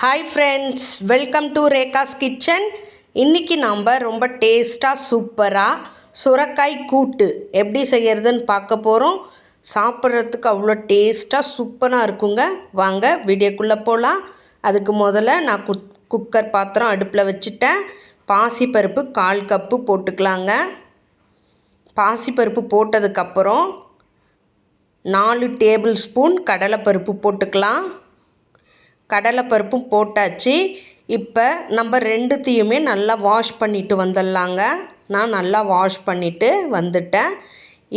Hi friends welcome to Rekha's kitchen இன்றைக்கி நாம் ரொம்ப டேஸ்ட்டாக சூப்பராக சுரக்காய் கூட்டு எப்படி செய்கிறதுன்னு பார்க்க போகிறோம் சாப்பிட்றதுக்கு அவ்வளோ டேஸ்ட்டாக சூப்பராக இருக்குங்க. வாங்க வீடியோக்குள்ளே போகலாம் அதுக்கு முதல்ல நான் குக் குக்கர் பாத்திரம் அடுப்பில் வச்சுட்டேன். பாசிப்பருப்பு கால் கப்பு போட்டுக்கலாங்க. பாசிப்பருப்பு போட்டதுக்கப்புறம் நாலு டேபிள் ஸ்பூன் கடலைப்பருப்பு போட்டுக்கலாம். கடலைப்பருப்பும் போட்டாச்சு. இப்போ நம்ம ரெண்டுத்தையுமே நல்லா வாஷ் பண்ணிவிட்டு வந்துடலாங்க. நான் நல்லா வாஷ் பண்ணிவிட்டு வந்துட்டேன்.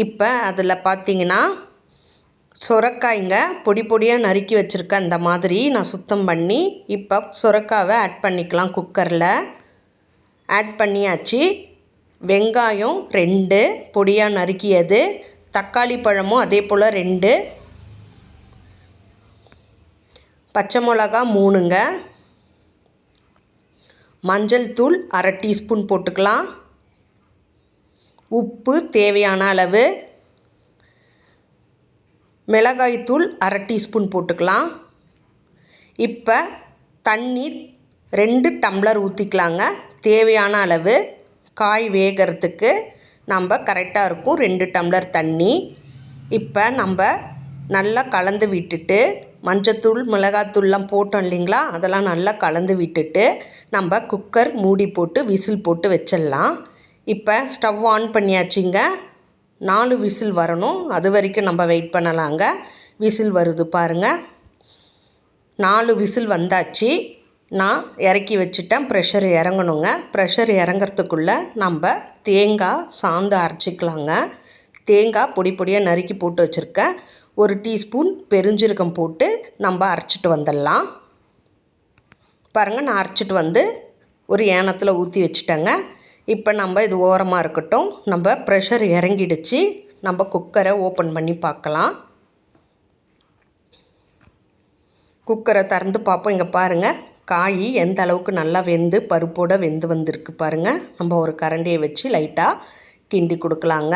இப்போ அதில் பார்த்தீங்கன்னா சுரக்காய்ங்க பொடி பொடியாக நறுக்கி வச்சுருக்கேன். இந்த மாதிரி நான் சுத்தம் பண்ணி இப்போ சுரக்காவை ஆட் பண்ணிக்கலாம் குக்கரில் ஆட் பண்ணியாச்சு. வெங்காயம் ரெண்டு பொடியாக நறுக்கியது. தக்காளி பழமும் அதே போல் ரெண்டு. பச்சை மிளகா மூணுங்க. மஞ்சள் தூள் அரை டீஸ்பூன் போட்டுக்கலாம். உப்பு தேவையான அளவு. மிளகாய்த்தூள் அரை டீஸ்பூன் போட்டுக்கலாம். இப்போ தண்ணி ரெண்டு டம்ளர் ஊற்றிக்கலாங்க தேவையான அளவு. காய் வேகிறதுக்கு நம்ம கரெக்டாக இருக்கும். ரெண்டு டம்ளர் தண்ணி. இப்போ நம்ம நல்லா கலந்து விட்டுட்டு மஞ்சத்தூள் மிளகாத்தூள்லாம் போட்டோம் இல்லைங்களா? அதெல்லாம் நல்லா கலந்து விட்டுட்டு நம்ம குக்கர் மூடி போட்டு விசில் போட்டு வச்சிடலாம். இப்போ ஸ்டவ் ஆன் பண்ணியாச்சுங்க. நாலு விசில் வரணும். அது வரைக்கும் நம்ம வெயிட் பண்ணலாங்க. விசில் வருது பாருங்கள் நாலு விசில் வந்தாச்சு. நான் இறக்கி வச்சுட்டேன். ப்ரெஷர் இறங்கணுங்க. ப்ரெஷர் இறங்கிறதுக்குள்ளே நம்ம தேங்காய் சாந்து அரைச்சிக்கலாங்க. தேங்காய் பொடி பொடியாக நறுக்கி போட்டு வச்சுருக்கேன். ஒரு டீஸ்பூன் பெருஞ்சீரகம் போட்டு நம்ம அரைச்சிட்டு வந்துடலாம். பாருங்கள் நான் அரைச்சிட்டு வந்து ஒரு ஏனத்தில் ஊற்றி வச்சுட்டேங்க. இப்போ நம்ம இது ஓரமாக இருக்கட்டும். நம்ம ப்ரெஷர் இறங்கிடுச்சு. நம்ம குக்கரை ஓப்பன் பண்ணி பார்க்கலாம். குக்கரை திறந்து பார்ப்போம். இங்கே பாருங்கள் காய் எந்த அளவுக்கு நல்லா வெந்து பருப்போடு வெந்து வந்திருக்கு பாருங்கள் நம்ம ஒரு கரண்டியை வச்சு லைட்டாக கிண்டி கொடுக்கலாங்க.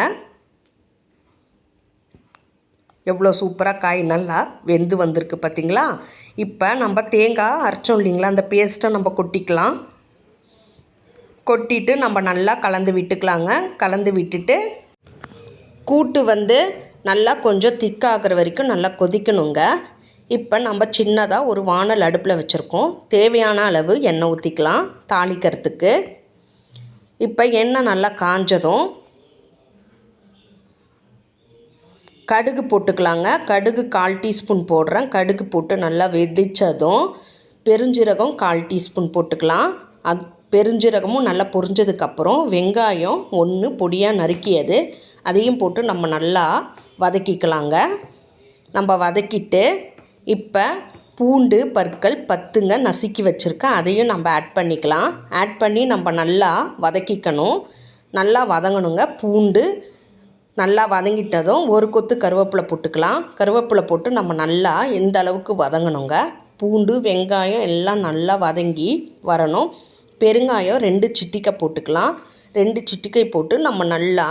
எவ்வளோ சூப்பராக காய் நல்லா வெந்து வந்திருக்கு பார்த்திங்களா? இப்போ நம்ம தேங்காய் அரைச்சோம் இல்லைங்களா? அந்த பேஸ்ட்டை நம்ம கொட்டிக்கலாம். கொட்டிட்டு நம்ம நல்லா கலந்து விட்டுக்கலாங்க. கலந்து விட்டுட்டு கூட்டு வந்து நல்லா கொஞ்சம் திக்காகிற வரைக்கும் நல்லா கொதிக்கணுங்க. இப்போ நம்ம சின்னதாக ஒரு வானல் அடுப்பில் வச்சுருக்கோம். தேவையான அளவு எண்ணெய் ஊற்றிக்கலாம் தாளிக்கிறதுக்கு. இப்போ எண்ணெய் நல்லா காஞ்சதும் கடுகு போட்டுக்கலாங்க. கடுகு கால் டீஸ்பூன் போடுறேன். கடுகு போட்டு நல்லா வெடித்ததும் பெருஞ்சீரகம் கால் டீஸ்பூன் போட்டுக்கலாம். அது பெருஞ்சீரகமும் நல்லா பொரிஞ்சதுக்கப்புறம் வெங்காயம் ஒன்று பொடியாக நறுக்கியது. அதையும் போட்டு நம்ம நல்லா வதக்கிக்கலாங்க. நம்ம வதக்கிட்டு இப்போ பூண்டு பற்கள் பத்துங்க நசுக்கி வச்சுருக்கேன். அதையும் நம்ம ஆட் பண்ணிக்கலாம். ஆட் பண்ணி நம்ம நல்லா வதக்கிக்கணும். நல்லா வதங்கணுங்க. பூண்டு நல்லா வதங்கிட்டதும் ஒரு கொத்து கருவேப்பிலை போட்டுக்கலாம். கருவேப்பிலை போட்டு நம்ம நல்லா எந்த அளவுக்கு வதங்கணுங்க? பூண்டு வெங்காயம் எல்லாம் நல்லா வதங்கி வரணும். பெருங்காயம் ரெண்டு சிட்டிக்காய் போட்டுக்கலாம். ரெண்டு சிட்டிக்கை போட்டு நம்ம நல்லா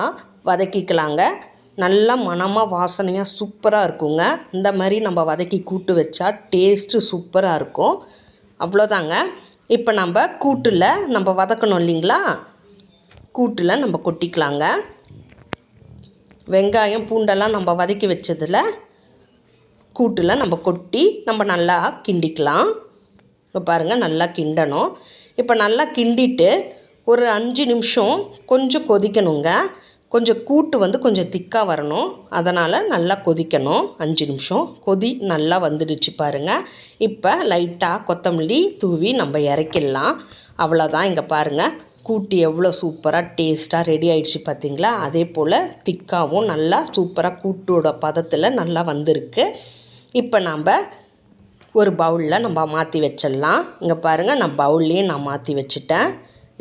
வதக்கிக்கலாங்க. நல்லா மனமாக வாசனையாக சூப்பராக இருக்குங்க. இந்த மாதிரி நம்ம வதக்கி கூட்டு வச்சா டேஸ்ட்டு சூப்பராக இருக்கும். அவ்வளோதாங்க. இப்போ நம்ம கூட்டில் நம்ம வதக்கணும் இல்லைங்களா? கூட்டில் நம்ம கொட்டிக்கலாங்க. வெங்காயம் பூண்டெல்லாம் நம்ம வதக்கி வச்சதில் கூட்டில் நம்ம கொட்டி நம்ம நல்லா கிண்டிக்கலாம். இப்போ பாருங்கள் நல்லா கிண்டணும். இப்போ நல்லா கிண்டிட்டு ஒரு அஞ்சு நிமிஷம் கொஞ்சம் கொதிக்கணுங்க. கொஞ்சம் கூட்டு வந்து கொஞ்சம் திக்காக வரணும். அதனால் நல்லா கொதிக்கணும். அஞ்சு நிமிஷம். கொதி நல்லா வந்துடுச்சு பாருங்கள் இப்போ லைட்டாக கொத்தமல்லி தூவி நம்ம இறக்கிடலாம். அவ்வளோதான் இங்கே பாருங்கள் கூட்டு எவ்வளோ சூப்பராக டேஸ்ட்டாக ரெடி ஆயிடுச்சு பார்த்தீங்களா? அதே போல் திக்காகவும் நல்லா சூப்பராக கூட்டோட பதத்தில் நல்லா வந்திருக்கு. இப்போ நம்ம ஒரு பவுலில் நம்ம மாற்றி வச்சிடலாம். இங்கே பாருங்கள் நான் பவுல்லையும் நான் மாற்றி வச்சுட்டேன்.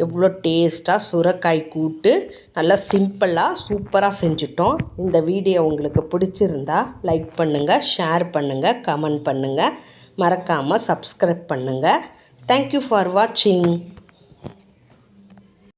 எவ்வளோ டேஸ்ட்டாக சுரக்காய் கூட்டு நல்லா சிம்பிளாக சூப்பராக செஞ்சுட்டோம். இந்த வீடியோ உங்களுக்கு பிடிச்சிருந்தா லைக் பண்ணுங்கள் ஷேர் பண்ணுங்கள் கமெண்ட் பண்ணுங்கள் மறக்காமல் சப்ஸ்கிரைப் பண்ணுங்கள் தேங்க்யூ ஃபார் வாட்சிங்